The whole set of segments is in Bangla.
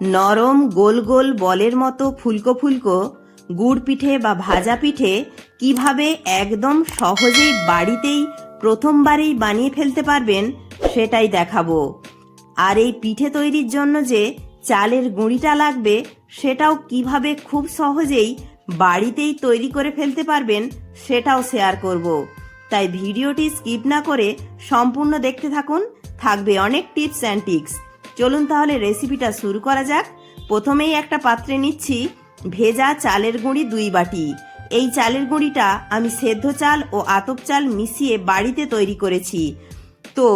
নরম গোল গোল বলের মতো ফুলকো ফুলকো গুড় পিঠে বা ভাজা পিঠে কীভাবে একদম সহজেই বাড়িতেই প্রথমবারেই বানিয়ে ফেলতে পারবেন সেটাই দেখাবো। আর এই পিঠে তৈরির জন্য যে চালের গুঁড়িটা লাগবে সেটাও কীভাবে খুব সহজেই বাড়িতেই তৈরি করে ফেলতে পারবেন সেটাও শেয়ার করব। তাই ভিডিওটি স্কিপ না করে সম্পূর্ণ দেখতে থাকুন, থাকবে অনেক টিপস অ্যান্ড টিক্স চলুন তাহলে রেসিপিটা শুরু করা যাক। প্রথমেই একটা পাত্রে নিচ্ছি ভেজা চালের গুঁড়ি দুই বাটি। এই চালের গুঁড়িটা আমি সেদ্ধ চাল ও আতপ চাল মিশিয়ে বাড়িতে তৈরি করেছি। তো,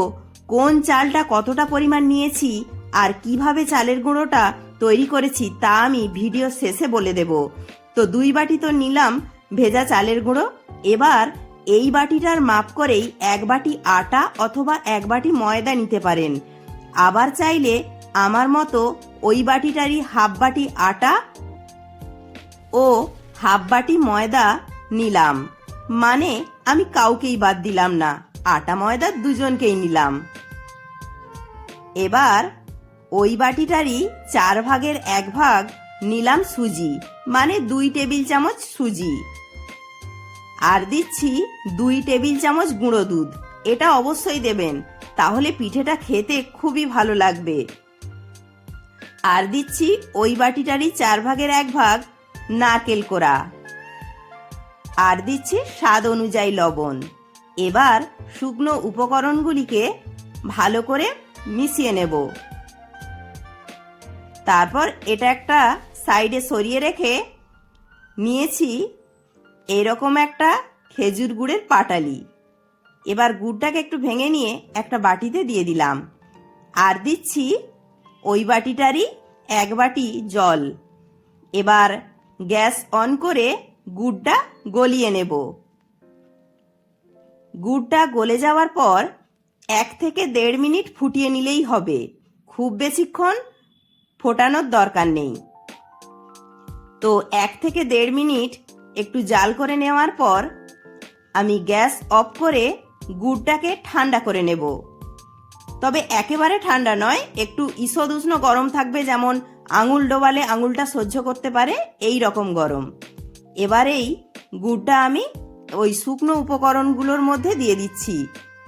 কোন চালটা কতটা পরিমাণ নিয়েছি আর কীভাবে চালের গুঁড়োটা তৈরি করেছি তা আমি ভিডিও শেষে বলে দেব। তো, দুই বাটি তো নিলাম ভেজা চালের গুঁড়ো। এবার এই বাটিটার মাপ করেই এক বাটি আটা অথবা এক বাটি ময়দা নিতে পারেন। আবার চাইলে আমার মতো ওই বাটিটারই হাফ বাটি আটা ও হাফ বাটি ময়দা নিলাম। মানে আমি কাউকেই বাদ দিলাম না, আটা ময়দা দুজনকেই নিলাম। এবার ওই বাটিটারই চার ভাগের এক ভাগ নিলাম সুজি মানে দুই টেবিল চামচ সুজি। আর দিচ্ছি দুই টেবিল চামচ গুঁড়ো দুধ, এটা অবশ্যই দেবেন। তাহলে পিঠেটা খেতে খুবই ভালো লাগবে। আর দিচ্ছি ওই বাটিটারই চার ভাগের এক ভাগ নারকেল কোড়া। আর দিচ্ছি স্বাদ অনুযায়ী লবণ। এবার শুকনো উপকরণগুলিকে ভালো করে মিশিয়ে নেব। তারপর এটা একটা সাইডে সরিয়ে রেখে নিয়েছি এরকম একটা খেজুর গুড়ের পাটালি। এবার গুড়টাকে একটু ভেঙে নিয়ে একটা বাটিতে দিয়ে দিলাম। আর দিচ্ছি ওই বাটিটারই এক বাটি জল। এবার গ্যাস অন করে গুড়টা গলিয়ে নেব। গুড়টা গলে যাওয়ার পর এক থেকে দেড় মিনিট ফুটিয়ে নিলেই হবে। খুব বেশিক্ষণ ফোটানোর দরকার নেই। তো এক থেকে দেড় মিনিট একটু জাল করে নেওয়ার পর আমি গ্যাস অফ করে গুড়টাকে ঠান্ডা করে নেব। তবে একেবারে ঠান্ডা নয়, একটু ঈষদ উষ্ণ গরম থাকবে যেমন আঙুল ডোবালে আঙুলটা সহ্য করতে পারে এই রকম গরম। এবারেই গুড়টা আমি ওই শুকনো উপকরণগুলোর মধ্যে দিয়ে দিচ্ছি,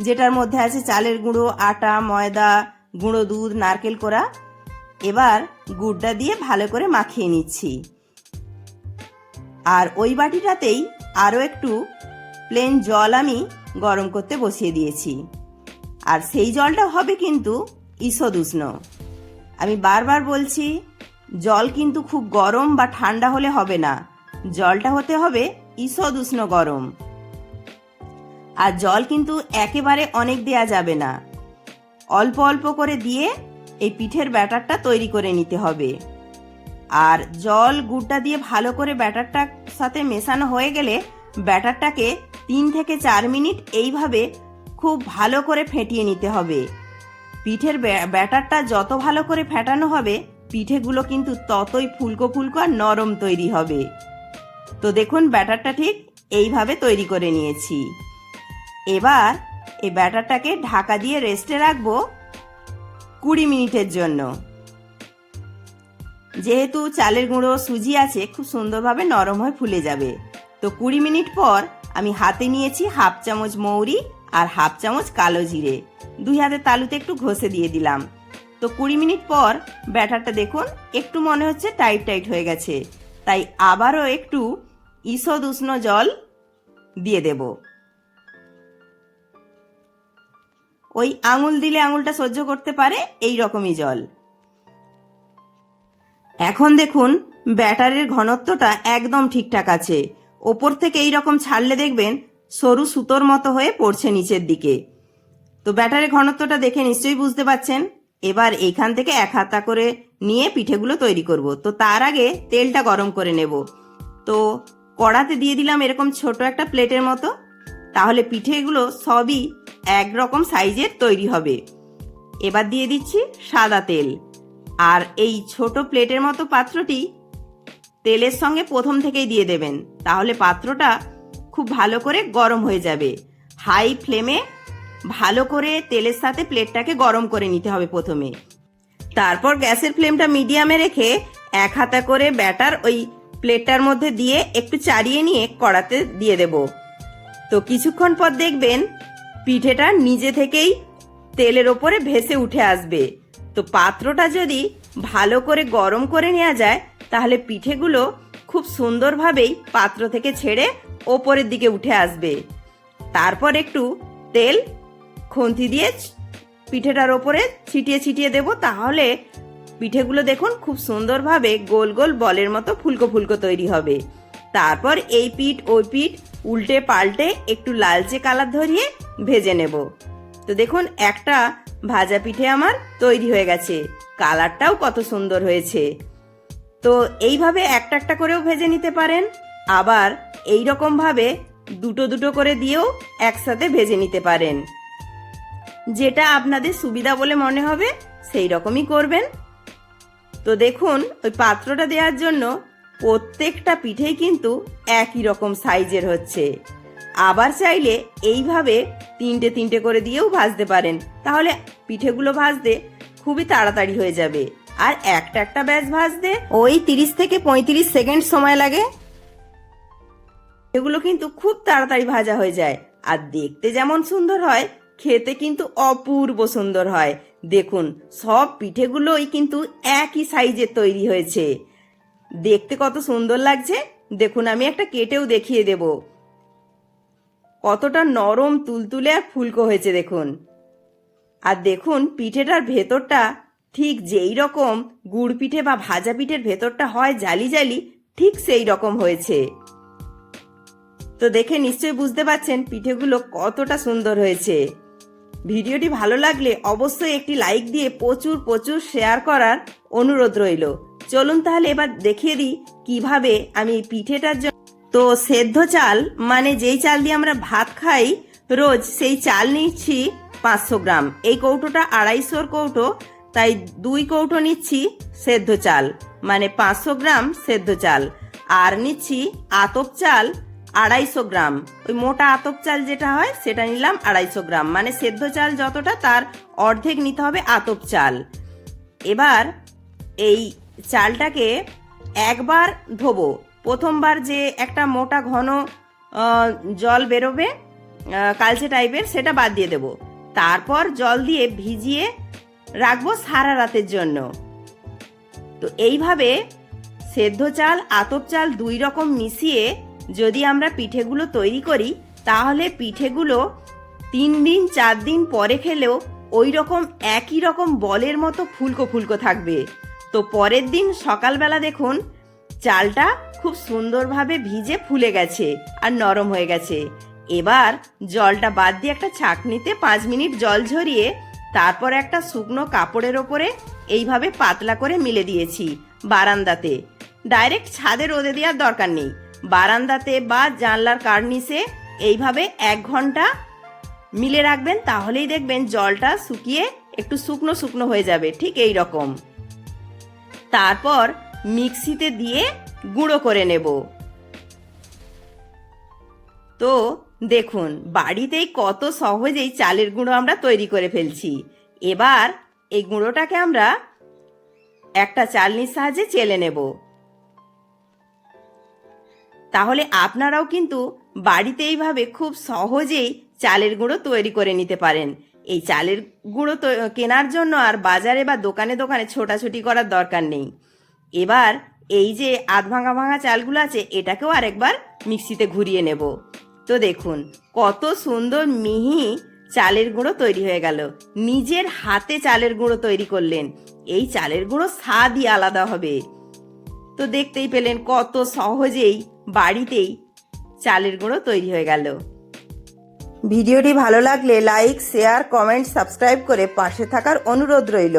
যেটার মধ্যে আছে চালের গুঁড়ো, আটা, ময়দা, গুঁড়ো দুধ, নারকেল কোড়া। এবার গুড়টা দিয়ে ভালো করে মাখিয়ে নিচ্ছি। আর ওই বাটিটাতেই আরও একটু প্লেন জল আমি গরম করতে বসিয়ে দিয়েছি। আর সেই জলটা হবে কিন্তু ঈষদ উষ্ণ। আমি বারবার বলছি, জল কিন্তু খুব গরম বা ঠান্ডা হলে হবে না। জলটা হতে হবে ঈষদ উষ্ণ গরম। আর জল কিন্তু একেবারে অনেক দেয়া যাবে না। অল্প অল্প করে দিয়ে এই পিঠের ব্যাটারটা তৈরি করে নিতে হবে। আর জল গুড়টা দিয়ে ভালো করে ব্যাটারটার সাথে মেশানো হয়ে গেলে ব্যাটারটাকে তিন থেকে চার মিনিট এইভাবে খুব ভালো করে ফেটিয়ে নিতে হবে। পিঠের ব্য- ব্যাটারটা যত ভালো করে ফেটানো হবে, পিঠেগুলো কিন্তু ততই ফুলকো ফুলকো আর নরম তৈরি হবে। তো দেখুন, ব্যাটারটা ঠিক এইভাবে তৈরি করে নিয়েছি। এবার এই ব্যাটারটাকে ঢাকা দিয়ে রেস্টে রাখব কুড়ি মিনিটের জন্য। যেহেতু চালের গুঁড়ো সুজি আছে, খুব সুন্দরভাবে নরম হয়ে ফুলে যাবে। তো কুড়ি মিনিট পর আমি হাতে নিয়েছি হাফ চামচ মৌরি আর হাফ চামচ কালো জিরে। দুই হাতে তালুতে একটু ঘষে দিয়ে দিলাম। তো কুড়ি মিনিট পর ব্যাটারটা দেখুন, একটু মনে হচ্ছে টাইট টাইট হয়ে গেছে। তাই আবারও একটু ঈষদ উষ্ণ জল দিয়ে দেব। ওই আঙুল দিলে আঙুলটা সহ্য করতে পারে এই রকমই জল। এখন দেখুন, ব্যাটারের ঘনত্বটা একদম ঠিকঠাক আছে। ওপর থেকে এই রকম ছাড়লে দেখবেন সরু সুতোর মতো হয়ে পড়ছে নিচের দিকে। তো ব্যাটারের ঘনত্বটা দেখে নিশ্চয়ই বুঝতে পাচ্ছেন। এবার এইখান থেকে এক হাতা করে নিয়ে পিঠেগুলো তৈরি করব। তো তার আগে তেলটা গরম করে নেব। তো কড়াতে দিয়ে দিলাম এরকম ছোট একটা প্লেটের মতো। তাহলে পিঠেগুলো সবই একরকম সাইজের তৈরি হবে। এবার দিয়ে দিচ্ছি সাদা তেল। আর এই ছোট প্লেটের মতো পাত্রটি তেলের সঙ্গে প্রথম থেকেই দিয়ে দেবেন। তাহলে পাত্রটা খুব ভালো করে গরম হয়ে যাবে। হাই ফ্লেমে ভালো করে তেলের সাথে প্লেটটাকে গরম করে নিতে হবে প্রথমে। তারপর গ্যাসের ফ্লেমটা মিডিয়ামে রেখে এক হাতা করে ব্যাটার ওই প্লেটটার মধ্যে দিয়ে একটু চাড়িয়ে নিয়ে কড়াতে দিয়ে দেব। তো কিছুক্ষণ পর দেখবেন পিঠেটা নিজে থেকেই তেলের ওপরে ভেসে উঠে আসবে। তো পাত্রটা যদি ভালো করে গরম করে নেওয়া যায় তাহলে পিঠেগুলো খুব সুন্দরভাবেই পাত্র থেকে ছেড়ে ওপরের দিকে উঠে আসবে। তারপর একটু তেল, খুন্তি দিয়ে পিঠেটার ওপরে ছিটিয়ে ছিটিয়ে দেব। তাহলে পিঠেগুলো দেখুন খুব সুন্দরভাবে গোল গোল বলের মতো ফুলকো ফুলকো তৈরি হবে। তারপর এই পিঠ, ওই পিঠ উল্টে পাল্টে একটু লালচে কালার ধরিয়ে ভেজে নেব। তো দেখুন একটা ভাজা পিঠে আমার তৈরি হয়ে গেছে। কালারটাও কত সুন্দর হয়েছে। তো এইভাবে একটা একটা করেও ভেজে নিতে পারেন। আবার এই রকম ভাবে দুটো দুটো করে দিয়েও একসাথে ভেজে নিতে পারেন। যেটা আপনাদের সুবিধা বলে মনে হবে সেই রকমই করবেন। তো দেখুন, ওই পাত্রটা দেওয়ার জন্য প্রত্যেকটা পিঠেই কিন্তু একই রকম সাইজের হচ্ছে। আবার চাইলে এইভাবে তিনটে তিনটে করে দিয়েও ভাজতে পারেন। তাহলে পিঠেগুলো ভাজতে খুবই তাড়াতাড়ি হয়ে যাবে। আর একটা একটা ব্যাচ ভাজতে। ওই তিরিশ থেকে পঁয়ত্রিশ সেকেন্ড সময় লাগে। এগুলো কিন্তু খুব তাড়াতাড়ি ভাজা হয়ে যায়। আর দেখতে যেমন সুন্দর হয়, খেতে কিন্তু অপূর্ব সুন্দর হয়। দেখুন, সব পিঠেগুলোই কিন্তু একই সাইজের তৈরি হয়েছে। দেখতে কত সুন্দর লাগছে। দেখুন, আমি একটা কেটেও দেখিয়ে দেব। কতটা নরম, তুলতুলে আর ফুলকো হয়েছে, দেখুন। আর দেখুন, পিঠেটার ভেতরটা ঠিক যেই রকম গুড় পিঠে বা ভাজা পিঠের ভেতরটা হয় জালি জালি, ঠিক সেই রকম হয়েছে। তো দেখে নিশ্চয়ই বুঝতে পারছেন পিঠেগুলো কতটা সুন্দর হয়েছে। ভিডিওটি ভালো লাগলে অবশ্যই একটি লাইক দিয়ে প্রচুর প্রচুর শেয়ার করার অনুরোধ রইল। চলুন তাহলে এবার দেখিয়ে দিই কীভাবে আমি পিঠেটার জন্য তো সেদ্ধ চাল মানে যেই চাল দিয়ে আমরা ভাত খাই, রোজ সেই চাল নিচ্ছি পাঁচশো গ্রাম। এই কৌটোটা আড়াইশোর কৌটো তাই দুই কৌটো নিচ্ছি সেদ্ধ চাল মানে পাঁচশো গ্রাম সেদ্ধ চাল। আর নিচ্ছি আতপ চাল আড়াইশো গ্রাম। ওই মোটা আতপ চাল যেটা হয়, সেটা নিলাম আড়াইশো গ্রাম। মানে সেদ্ধ চাল যতটা, তার অর্ধেক নিতে হবে আতপ চাল। এবার এই চালটাকে একবার ধোবো। প্রথমবার যে একটা মোটা ঘন জল বেরোবে কালচে টাইপের সেটা বাদ দিয়ে দেবো। তারপর জল দিয়ে ভিজিয়ে রাখব সারা রাতের জন্য। তো এইভাবে সেদ্ধ চাল, আতপ চাল দুই রকম মিশিয়ে যদি আমরা পিঠেগুলো তৈরি করি, তাহলে পিঠেগুলো তিন দিন, চার দিন পরে খেলেও ওই রকম একই রকম বলের মতো ফুলকো ফুলকো থাকবে। তো পরের দিন সকালবেলা দেখুন, চালটা খুব সুন্দরভাবে ভিজে ফুলে গেছে আর নরম হয়ে গেছে। এবার জলটা বাদ দিয়ে একটা ছাঁকনিতে পাঁচ মিনিট জল ঝরিয়ে তারপর একটা শুকনো কাপড়ের ওপরে এইভাবে পাতলা করে মিলে দিয়েছি বারান্দাতে। ডাইরেক্ট ছাদে রোদে দেওয়ার দরকার নেই। বারান্দাতে বা জানলার কার্নিসে এইভাবে এক ঘণ্টা মিলে রাখবেন, তাহলেই দেখবেন জলটা শুকিয়ে একটু শুকনো শুকনো হয়ে যাবে, ঠিক এই রকম। তারপর মিক্সিতে দিয়ে গুঁড়ো করে নেব। তো দেখুন, বাড়িতেই কত সহজেই চালের গুঁড়ো আমরা তৈরি করে ফেলছি। এবার এই গুঁড়োটাকে আমরা একটা চালনির সাহায্যে চেলে নেব। তাহলে আপনারাও কিন্তু বাড়িতে এইভাবে খুব সহজেই চালের গুঁড়ো তৈরি করে নিতে পারেন। এই চালের গুঁড়ো কেনার জন্য আর বাজারে বা দোকানে দোকানে ছোটাছুটি করার দরকার নেই। এবার এই যে আধ ভাঙা ভাঙা চালগুলো আছে, এটাকেও আরেকবার মিক্সিতে ঘুরিয়ে নেব। তো দেখুন, কত সুন্দর মিহি চালের গুঁড়ো তৈরি হয়ে গেল। নিজের হাতে চালের গুঁড়ো তৈরি করলেন। এই চালের গুঁড়ো স্বাদই আলাদা হবে। তো দেখতেই পেলেন কত সহজেই বাড়িতেই চালের গুঁড়ো তৈরি হয়ে গেল। ভিডিওটি ভালো লাগলে লাইক, শেয়ার, কমেন্ট, সাবস্ক্রাইব করে পাশে থাকার অনুরোধ রইল।